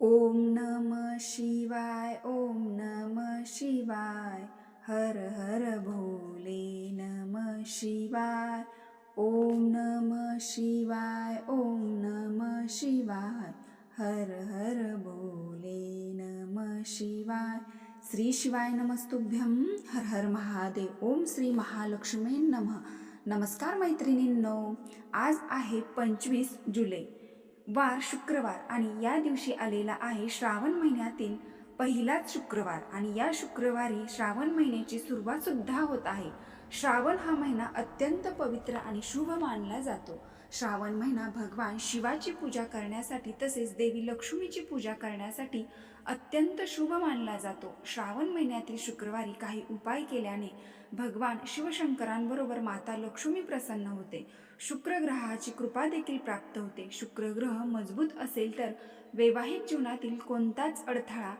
ओम नम शिवाय ओम नम शिवाय हर हर भोले नम शिवाय ओम नम शिवाय ओम नम शिवाय हर हर भोले नम शिवाय। श्री शिवाय नमस्तुभ्यं हर हर महादेव ओम श्री महालक्ष्मी नमः। नमस्कार मैत्रिणींनो आज आहे पंचवीस जुलै वार शुक्रवार आणि या दिवशी आलेला आहे श्रावण महिन्यातील पहिलाच शुक्रवार. आणि या शुक्रवारी श्रावण महिन्याची सुरुवात सुद्धा होत आहे. श्रावण हा महिना अत्यंत पवित्र आणि शुभ मानला जातो. श्रावण महिना भगवान शिवाची पूजा करण्यासाठी तसेच देवी लक्ष्मीची पूजा करण्यासाठी अत्यंत शुभ मानला जातो. श्रावण महिन्यातील शुक्रवारी काही उपाय केल्याने भगवान शिवशंकरांबरोबर माता लक्ष्मी प्रसन्न होते. शुक्र ग्रहाची कृपा देखील प्राप्त होते. शुक्रग्रह मजबूत असेल तर वैवाहिक जीवनातील कोणताच अडथळा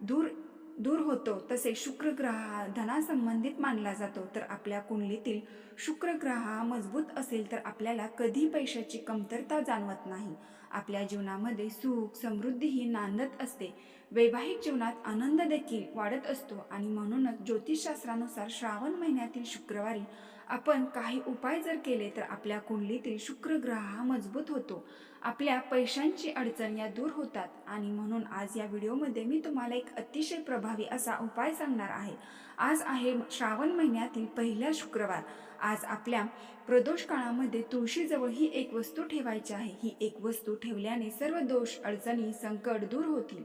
दूर दूर होतो तसे शुक्रग्रह हा धनासंबंधित मानला जातो. तर आपल्या कुंडलीतील शुक्र ग्रह हा मजबूत असेल तर आपल्याला कधी पैशाची कमतरता जाणवत नाही. आपल्या जीवनामध्ये सुख समृद्धी ही नांदत असते. वैवाहिक जीवनात आनंद देखील वाढत असतो आणि म्हणूनच ज्योतिषशास्त्रानुसार श्रावण महिन्यातील शुक्रवारी आपण काही उपाय जर केले तर आपल्या कुंडलीतील शुक्र ग्रह हा मजबूत होतो. आपल्या पैशांची अडचण या दूर होतात आणि म्हणून आज या व्हिडिओमध्ये मी तुम्हाला एक अतिशय प्रभावी असा उपाय सांगणार आहे. आज आहे श्रावण महिन्यातील पहिला शुक्रवार. आज आपल्या प्रदोष काळामध्ये तुळशीजवळ ही एक वस्तू ठेवायची आहे. ही एक वस्तू ठेवल्याने सर्व दोष अडचणी संकट दूर होतील.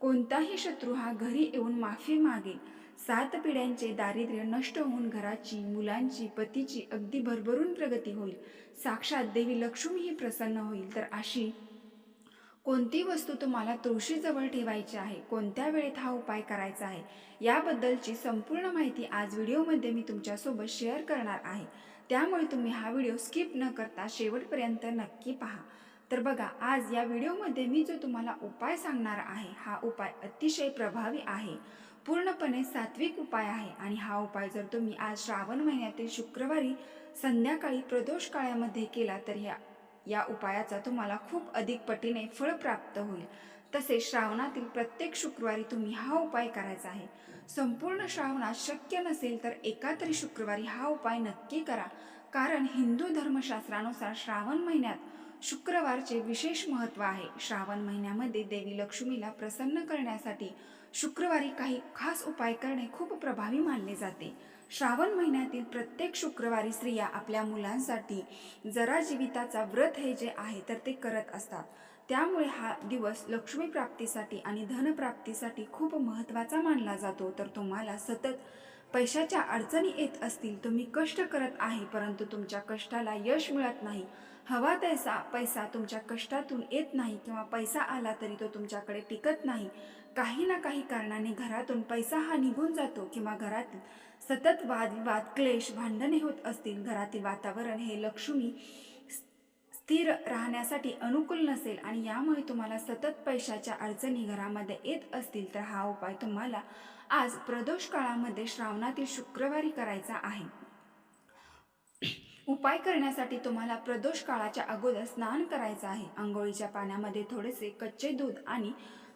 कोणताही शत्रू हा घरी येऊन माफी मागेल. सात पिढ्यांचे दारिद्र्य नष्ट होऊन घराची मुलांची पतीची अगदी भरभरून प्रगती होईल. साक्षात देवी लक्ष्मी ही प्रसन्न होईल. तर अशी कोणती वस्तू तुम्हाला तुळशीजवळ ठेवायची आहे? कोणत्या वेळेत हा उपाय करायचा आहे? याबद्दलची संपूर्ण माहिती आज व्हिडिओमध्ये मी तुमच्यासोबत शेअर करणार आहे. त्यामुळे तुम्ही हा व्हिडिओ स्किप न करता शेवटपर्यंत नक्की पहा. तर बघा आज या व्हिडिओमध्ये मी जो तुम्हाला उपाय सांगणार आहे हा उपाय अतिशय प्रभावी आहे. पूर्णपणे सात्विक उपाय आहे आणि हा उपाय जर तुम्ही आज श्रावण महिन्यातील शुक्रवारी संध्याकाळी प्रदोष काळामध्ये केला तर ह्या या उपायाचा तुम्हाला खूप अधिक पटीने फळ प्राप्त होईल. तसेच श्रावणातील प्रत्येक शुक्रवारी तुम्ही हा उपाय करायचा आहे. संपूर्ण श्रावणात शक्य नसेल तर एका तरी शुक्रवारी हा उपाय नक्की करा. कारण हिंदू धर्मशास्त्रानुसार श्रावण महिन्यात शुक्रवारचे विशेष महत्त्व आहे. श्रावण महिन्यामध्ये देवी लक्ष्मीला प्रसन्न करण्यासाठी शुक्रवारी काही खास उपाय करणे खूप प्रभावी मानले जाते. श्रावण महिन्यातील प्रत्येक शुक्रवारी स्त्रिया आपल्या मुलांसाठी जरा जीविताचा व्रत हे जे आहे तर ते करत असतात. त्यामुळे हा दिवस लक्ष्मी प्राप्तीसाठी आणि धनप्राप्तीसाठी खूप महत्त्वाचा मानला जातो. तर तुम्हाला सतत पैशाच्या अडचणी येत असतील तुम्ही कष्ट करत आहे परंतु तुमच्या कष्टाला यश मिळत नाही. हवा तैसा पैसा तुमच्या कष्टातून येत नाही किंवा पैसा आला तरी तो तुमच्याकडे टिकत नाही. काही ना काही कारणाने घरातून पैसा हा निघून जातो किंवा घरातील सतत वादविवाद क्लेश भांडणे होत असतील. घरातील वातावरण हे लक्ष्मी स्थिर राहण्यासाठी अनुकूल नसेल आणि यामुळे तुम्हाला सतत पैशाच्या अडचणी घरामध्ये येत असतील तर हा उपाय तुम्हाला आज प्रदोष काळामध्ये श्रावणातील शुक्रवारी करायचा आहे. उपाय करण्यासाठी तुम्हाला प्रदोष काळाच्या अगोदर स्नान करायचं आहे. आंघोळीच्या पाण्यामध्ये थोडेसे कच्चे दूध आणि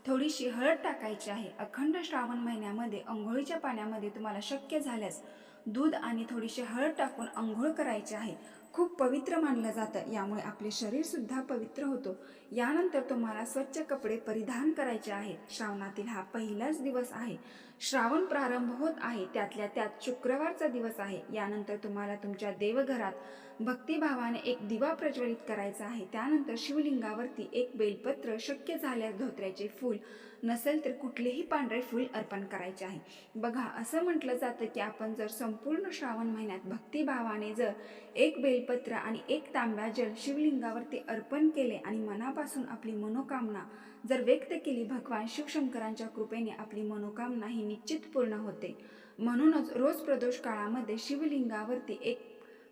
थोडीशी हळद टाकायची आहे. अखंड श्रावण महिन्यामध्ये आंघोळीच्या पाण्यामध्ये तुम्हाला शक्य झाल्यास दूध आणि थोडीशी हळद टाकून आंघोळ करायची आहे. खूप पवित्र मानलं जातं. यामुळे आपले शरीरसुद्धा पवित्र होतो. यानंतर तुम्हाला स्वच्छ कपडे परिधान करायचे आहेत. श्रावणातील हा पहिलाच दिवस आहे. श्रावण प्रारंभ होत आहे. त्यातल्या त्यात शुक्रवारचा दिवस आहे. यानंतर तुम्हाला तुमच्या देवघरात भक्तिभावाने एक दिवा प्रज्वलित करायचा आहे. त्यानंतर शिवलिंगावरती एक बेलपत्र शक्य झाल्यास धोत्र्याचे फूल नसेल तर कुठलेही पांढरे फूल अर्पण करायचे आहे. बघा असं म्हटलं जातं की आपण जर संपूर्ण श्रावण महिन्यात भक्तिभावाने जर एक बेलपत्र आणि एक तांब्या जल शिवलिंगावरती अर्पण केले आणि मनापासून आपली मनोकामना जर व्यक्त केली भगवान शिवशंकरांच्या कृपेने आपली मनोकामना ही निश्चित पूर्ण होते. म्हणूनच रोज प्रदोष काळामध्ये शिवलिंगावरती एक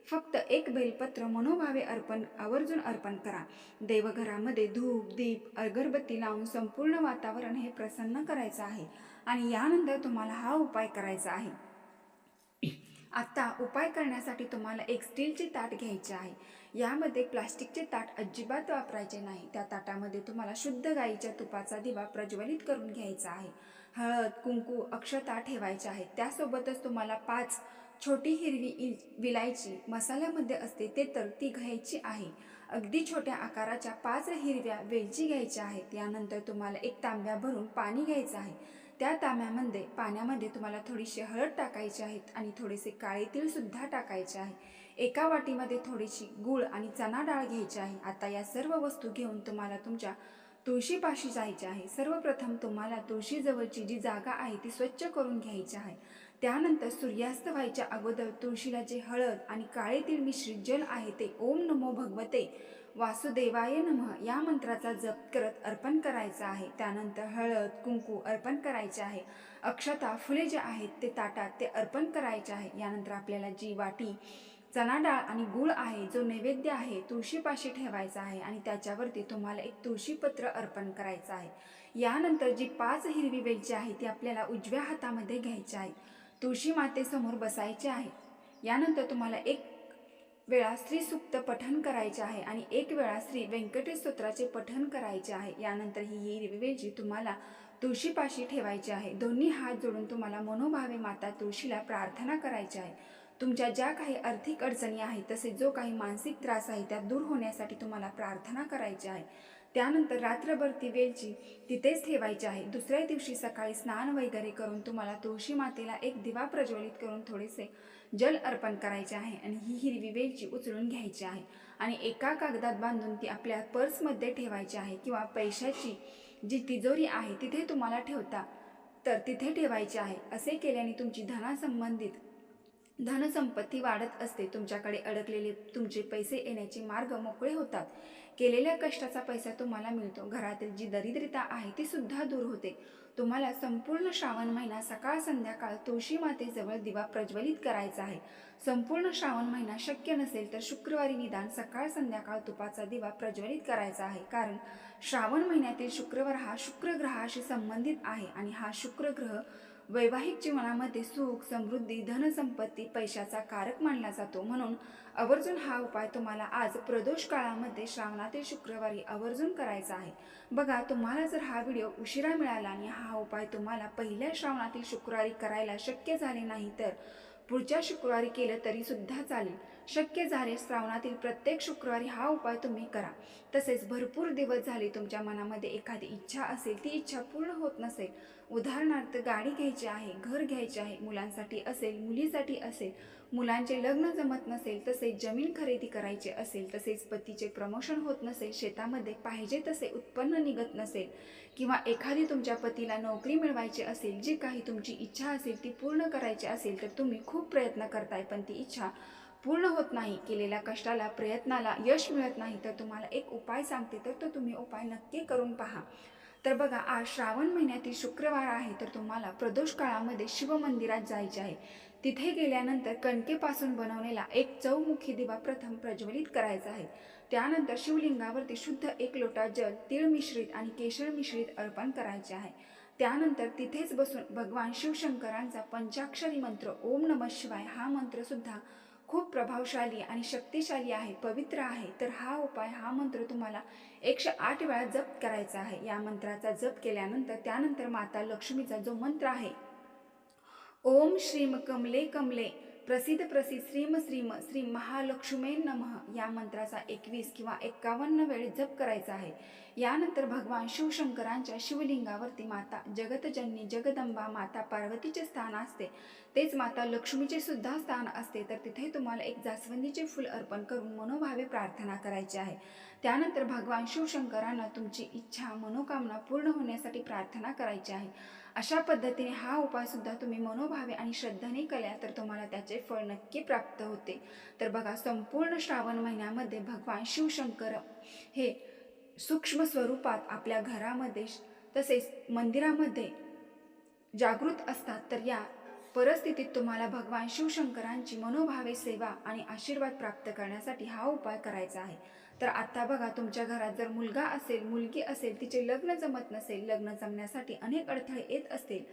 फक्त एक बेलपत्र मनोभावे अर्पण आवर्जून अर्पण करा. देवघरामध्ये धूप दीप अगरबत्ती लावून संपूर्ण वातावरण हे प्रसन्न करायचं आहे आणि यानंतर तुम्हाला हा उपाय करायचा आहे. आता उपाय करण्यासाठी तुम्हाला एक स्टीलचे ताट घ्यायचे आहे. यामध्ये प्लास्टिकचे ताट अजिबात वापरायचे नाही. त्या ताटामध्ये तुम्हाला शुद्ध गाईच्या तुपाचा दिवा प्रज्वलित करून घ्यायचा आहे. हळद कुंकू अक्षता ठेवायच्या आहेत. त्यासोबतच तुम्हाला पाच छोटी हिरवी इल विलायची मसाल्यामध्ये असते ते तर ती घ्यायची आहे. अगदी छोट्या आकाराच्या पाच हिरव्या वेलची घ्यायच्या आहेत. यानंतर तुम्हाला एक तांब्या भरून पाणी घ्यायचं आहे. त्या तांब्यामध्ये पाण्यामध्ये तुम्हाला थोडीशी हळद टाकायची आहेत आणि थोडेसे काळे तीळसुद्धा टाकायचे आहे. एका वाटीमध्ये थोडीशी गूळ आणि चणा डाळ घ्यायची आहे. आता या सर्व वस्तू घेऊन तुम्हाला तुमच्या तुळशीपाशी जायचे आहे. सर्वप्रथम तुम्हाला तुळशीजवळची जी जागा आहे ती स्वच्छ करून घ्यायची आहे. त्यानंतर सूर्यास्त व्हायच्या अगोदर तुळशीला जे हळद आणि काळे तीळ मिश्रित जल आहे ते ओम नमो भगवते वासुदेवाय नमः या मंत्राचा जप करत अर्पण करायचा आहे. त्यानंतर हळद कुंकू अर्पण करायचे आहे. अक्षता फुले जे आहेत ते ताटात ते अर्पण करायचे आहे. यानंतर आपल्याला जी वाटी चणा डाळ आणि गूळ आहे जो नैवेद्य आहे तुळशीपाशी ठेवायचा आहे आणि त्याच्यावरती तुम्हाला एक तुळशीपत्र अर्पण करायचं आहे. यानंतर जी पाच हिरवी वेलची आहे ती आपल्याला उजव्या हातामध्ये घ्यायची आहे. तुळशी मातेसमोर बसायचे आहे. यानंतर तुम्हाला एक वेळा स्त्री सुप्त पठन करायचे आहे आणि एक वेळा श्री व्यंकटेश स्तोत्राचे पठन करायचे आहे. यानंतर ही हिरवी वेलची तुम्हाला तुळशीपाशी ठेवायची आहे. दोन्ही हात जोडून तुम्हाला मनोभावे माता तुळशीला प्रार्थना करायची आहे. तुमच्या ज्या काही आर्थिक अडचणी आहेत तसेच जो काही मानसिक त्रास आहे त्या दूर होण्यासाठी तुम्हाला प्रार्थना करायची आहे. त्यानंतर रात्रभर ती वेलची तिथेच ठेवायची आहे. दुसऱ्या दिवशी सकाळी स्नान वगैरे करून तुम्हाला तुळशी मातेला एक दिवा प्रज्वलित करून थोडेसे जल अर्पण करायचे आहे आणि ही हिरवी वेलची उचलून घ्यायची आहे. आणि एका कागदात बांधून ती आपल्या पर्समध्ये ठेवायची आहे किंवा पैशाची जी तिजोरी आहे तिथे तुम्हाला ठेवता तर तिथे ठेवायची आहे. असे केल्याने तुमची धनासंबंधित धनसंपत्ती वाढत असते तुमच्याकडे अडकलेले तुमचे पैसे येण्याचे मार्ग मोकळे होतात. केलेल्या कष्टाचा पैसा तुम्हाला मिळतो. घरातील जी दरिद्रता आहे ती सुद्धा दूर होते. तुम्हाला संपूर्ण श्रावण महिना सकाळ संध्याकाळ तुळशी मातेजवळ दिवा प्रज्वलित करायचा आहे. संपूर्ण श्रावण महिना शक्य नसेल तर शुक्रवारी निदान सकाळ संध्याकाळ तुपाचा दिवा प्रज्वलित करायचा आहे. कारण श्रावण महिन्यातील शुक्रवार हा शुक्रग्रहाशी संबंधित आहे आणि हा शुक्रग्रह वैवाहिक जीवनामध्ये सुख समृद्धी धनसंपत्ती पैशाचा कारक मानला जातो. म्हणून आवर्जून हा उपाय तुम्हाला आज प्रदोष काळामध्ये श्रावणातील शुक्रवारी आवर्जून करायचा आहे. बघा तुम्हाला जर हा व्हिडिओ उशिरा मिळाला आणि हा उपाय तुम्हाला पहिल्या श्रावणातील शुक्रवारी करायला शक्य झाले नाही तर पुढच्या शुक्रवारी केलं तरी सुद्धा चालेल. शक्य झाले श्रावणातील प्रत्येक शुक्रवारी हा उपाय तुम्ही करा. तसेच भरपूर दिवस झाले तुमच्या मनामध्ये एखादी इच्छा असेल ती इच्छा पूर्ण होत नसेल. उदाहरणार्थ गाडी घ्यायची आहे घर घ्यायचे आहे मुलांसाठी असेल मुलीसाठी असेल मुलांचे लग्न जमत नसेल तसेच जमीन खरेदी करायचे असेल तसेच पतीचे प्रमोशन होत नसेल शेतामध्ये पाहिजे तसे उत्पन्न निघत नसेल किंवा एखादी तुमच्या पतीला नोकरी मिळवायची असेल जी काही तुमची इच्छा असेल ती पूर्ण करायची असेल तर तुम्ही खूप प्रयत्न करताय पण ती इच्छा पूर्ण होत नाही. केलेल्या कष्टाला प्रयत्नाला यश मिळत नाही तर तुम्हाला एक उपाय सांगते तर तो तुम्ही उपाय नक्की करून पहा. तर बघा आज श्रावण महिन्यातील शुक्रवार आहे तर तुम्हाला प्रदोष काळामध्ये शिवमंदिरात जायचे आहे. तिथे गेल्यानंतर कणकेपासून बनवलेला एक चौमुखी दिवा प्रथम प्रज्वलित करायचा आहे. त्यानंतर शिवलिंगावरती शुद्ध एक लोटा जल तीळ मिश्रित आणि केशर मिश्रित अर्पण करायचे आहे. त्यानंतर तिथेच बसून भगवान शिवशंकरांचा पंचाक्षरी मंत्र ओम नमः शिवाय हा मंत्र सुद्धा खूप प्रभावशाली आणि शक्तिशाली आहे पवित्र आहे. तर हा उपाय हा मंत्र तुम्हाला एकशे आठ वेळा जप करायचा आहे. या मंत्राचा जप केल्यानंतर त्यानंतर माता लक्ष्मीचा जो मंत्र आहे ओम श्रीम कमले कमले. प्रसिद्ध प्रसिद्ध श्रीम श्रीम श्री महालक्ष्मे नमः. या मंत्राचा एकवीस किंवा एक्कावन्न वेळ जप करायचा आहे. यानंतर भगवान शिवशंकरांच्या शिवलिंगावरती माता जगतजननी जगदंबा माता पार्वतीचे स्थान असते. तेच माता लक्ष्मीचे सुद्धा स्थान असते. तर तिथे तुम्हाला एक जास्वंदीचे फूल अर्पण करून मनोभावे प्रार्थना करायची आहे. त्यानंतर भगवान शिवशंकरांना तुमची इच्छा मनोकामना पूर्ण होण्यासाठी प्रार्थना करायची आहे. अशा पद्धतीने हा उपायसुद्धा तुम्ही मनोभावे आणि श्रद्धेने केल्या तर तुम्हाला त्याचे फळ नक्की प्राप्त होते. तर बघा संपूर्ण श्रावण महिन्यामध्ये भगवान शिवशंकर हे सूक्ष्म स्वरूपात आपल्या घरामध्ये तसेच मंदिरामध्ये जागृत असतात तर या परिस्थितीत तुम्हाला भगवान शिवशंकरांची मनोभावे सेवा आणि आशीर्वाद प्राप्त करण्यासाठी हा उपाय करायचा आहे. तर आता बघा तुमच्या घरात जर मुलगा असेल मुलगी असेल तिचे लग्न जमत नसेल लग्न जमण्यासाठी अनेक अडथळे येत असतील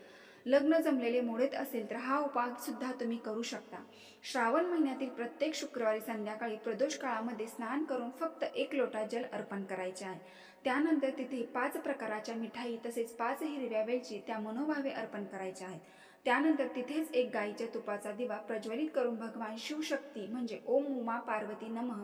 लग्न जमलेले मोडत असेल तर हा उपाय सुद्धा तुम्ही करू शकता. श्रावण महिन्यातील प्रत्येक शुक्रवारी संध्याकाळी प्रदोष काळामध्ये स्नान करून फक्त एक लोटा जल अर्पण करायचे आहे. त्यानंतर तिथे पाच प्रकाराच्या मिठाई तसेच पाच हिरव्या वेलची त्या मनोभावे अर्पण करायच्या आहेत. त्यानंतर तिथेच एक गाईच्या तुपाचा दिवा प्रज्वलित करून भगवान शिवशक्ती म्हणजे ओम उमा पार्वती नमः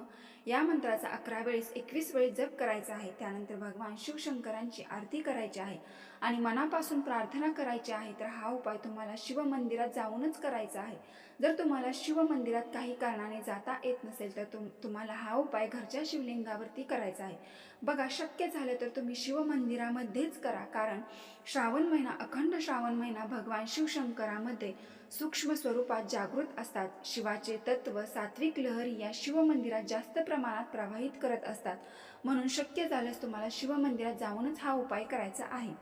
या मंत्राचा अकरा वेळेस एकवीस वेळेस जप करायचा आहे. त्यानंतर भगवान शिवशंकरांची आरती करायची आहे आणि मनापासून प्रार्थना करायची आहे तर हा उपाय तुम्हाला शिवमंदिरात जाऊनच करायचा आहे. जर तुम्हाला शिवमंदिरात काही कारणाने जाता येत नसेल तर तुम तुम्हाला हा उपाय घरच्या शिवलिंगावरती करायचा आहे. बघा शक्य झालं तर तुम्ही शिवमंदिरामध्येच करा. कारण श्रावण महिना अखंड श्रावण महिना भगवान शिवशंकरामध्ये सूक्ष्म स्वरूपात जागृत असतात. शिवाचे तत्व सात्विक लहरी या शिवमंदिरात जास्त प्रमाणात प्रवाहित करत असतात. म्हणून शक्य झाल्यास तुम्हाला शिवमंदिरात जाऊनच हा उपाय करायचा आहे.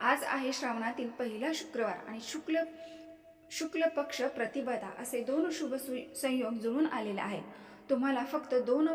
आज आहे श्रावणातील पहिला शुक्रवार आणि शुक्ल शुक्ल पक्ष प्रतिपदा असे दोन शुभ सु- संयोग जुळून आलेले आहेत. तुम्हाला फक्त दोन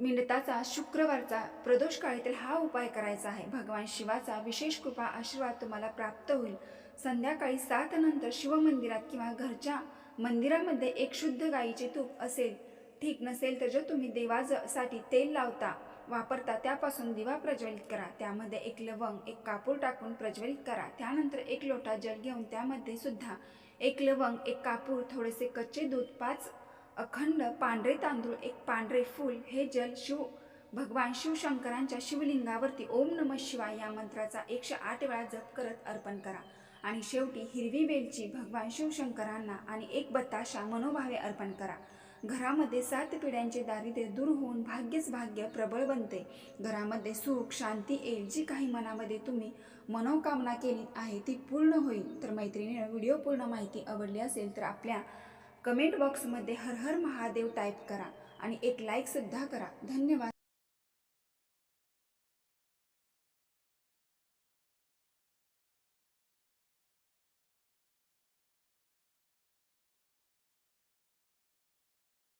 मिनिटाचा शुक्रवारचा प्रदोष काळीतील हा उपाय करायचा आहे. भगवान शिवाचा विशेष कृपा आशीर्वाद तुम्हाला प्राप्त होईल. संध्याकाळी सात नंतर शिवमंदिरात किंवा घरच्या मंदिरामध्ये एक शुद्ध गाईचे तूप असेल. ठीक नसेल तर जर तुम्ही देवासाठी तेल लावता वापरता त्यापासून दिवा प्रज्वलित करा. त्यामध्ये एक लवंग एक कापूर टाकून प्रज्वलित करा. त्यानंतर एक लोटा जल घेऊन त्यामध्ये सुद्धा एक लवंग एक कापूर थोडेसे कच्चे दूध पाच अखंड पांढरे तांदूळ एक पांढरे फूल हे जल शिव भगवान शिवशंकरांच्या शिवलिंगावरती ओम नम शिवाय या मंत्राचा एकशे आठ वेळा जप करत अर्पण करा. आणि शेवटी हिरवी वेलची भगवान शिवशंकरांना आणि एक बताशा मनोभावे अर्पण करा. घरामध्ये सात पिढ्यांचे दारिद्र्य दूर होऊन भाग्यच भाग्य प्रबळ बनते. घरामध्ये सुख शांती येईल जी काही मनामध्ये तुम्ही मनोकामना केली आहे ती पूर्ण होईल. तर मैत्रिणीनं व्हिडिओ पूर्ण माहिती आवडली असेल तर आपल्या कमेंट बॉक्समध्ये हर हर महादेव टाईप करा आणि एक लाईकसुद्धा करा. धन्यवाद.